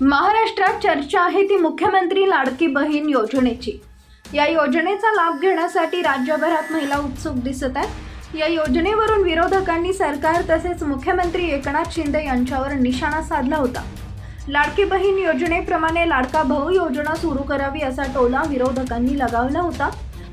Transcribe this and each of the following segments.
महाराष्ट्रात चर्चा आहे ती मुख्यमंत्री लाडकी बहीण योजनेची. या योजनेचा लाभ घेण्यासाठी राज्यभरात महिला उत्सुक दिसत आहेत. या योजनेवरून विरोधकांनी सरकार तसेच मुख्यमंत्री एकनाथ शिंदे यांच्यावर निशाणा साधला होता. लाडकी बहीण योजनेप्रमाणे लाडका भाऊ योजना सुरू करावी असा टोला विरोधकांनी लगावला होता.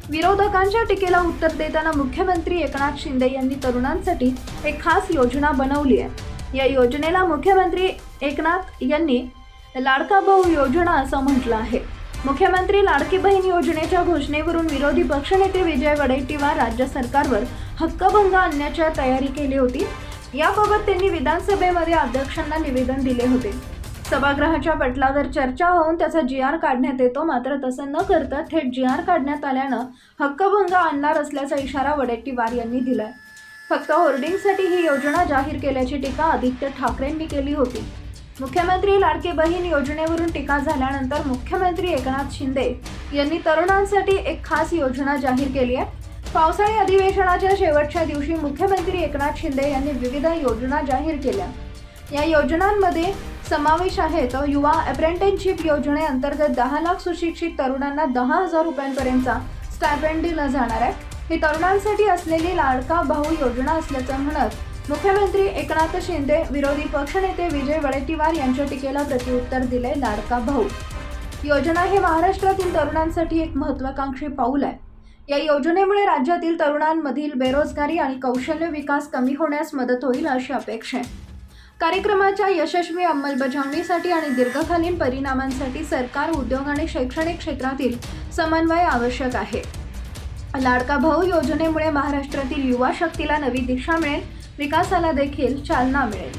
विरोधकांच्या टीकेला उत्तर देताना मुख्यमंत्री एकनाथ शिंदे यांनी तरुणांसाठी एक खास योजना बनवली आहे. या योजनेला मुख्यमंत्री एकनाथ यांनी लाडका भाऊ योजना असं म्हटलं आहे. मुख्यमंत्री लाडकी बहीण योजनेच्या घोषणेवरून विरोधी पक्षनेते विजय वडेट्टीवार राज्य सरकारवर हक्कभंग आणण्याच्या तयारी केली होती. याबाबत त्यांनी विधानसभेमध्ये अध्यक्षांना निवेदन दिले होते. सभागृहाच्या पटलावर चर्चा होऊन त्याचा जी आर काढण्यात येतो मात्र तसं न करता थेट जी आर काढण्यात आल्यानं हक्कभंग आणणार असल्याचा इशारा वडेट्टीवार यांनी दिलाय. फक्त होर्डिंगसाठी ही योजना जाहीर केल्याची टीका आदित्य ठाकरेंनी केली होती. मुख्यमंत्री लाडके बहीण योजनेवरून टीका झाल्यानंतर मुख्यमंत्री एकनाथ शिंदे यांनी तरुणांसाठी एक खास योजना जाहीर केली आहे. पावसाळी अधिवेशनाच्या शेवटच्या दिवशी मुख्यमंत्री एकनाथ शिंदे यांनी विविध योजना जाहीर केल्या. या योजनांमध्ये समावेश आहे तो युवा अप्रेंटिसशिप योजनेअंतर्गत दहा लाख सुशिक्षित तरुणांना दहा हजार रुपयांपर्यंतचा स्टायपेंड दिला जाणार आहे. ही तरुणांसाठी असलेली लाडका भाऊ योजना असल्याचं म्हणत मुख्यमंत्री एकनाथ शिंदे विरोधी पक्षनेते विजय वडेट्टीवार यांच्या टीकेला प्रत्युत्तर दिले लाडका भाऊ. योजना हे महाराष्ट्रातील तरुणांसाठी एक महत्वाकांक्षी पाऊल आहे. या योजनेमुळे राज्यातील तरुणांमधील बेरोजगारी आणि कौशल्य विकास कमी होण्यास मदत होईल अशी अपेक्षा आहे. कार्यक्रमाच्या यशस्वी अंमलबजावणीसाठी आणि दीर्घकालीन परिणामांसाठी सरकार उद्योग आणि शैक्षणिक क्षेत्रातील समन्वय आवश्यक आहे. लाडका भाऊ योजनेमुळे महाराष्ट्रातील युवा शक्तीला नवी दिशा मिळेल विकासाला देखील चालना मिळेल.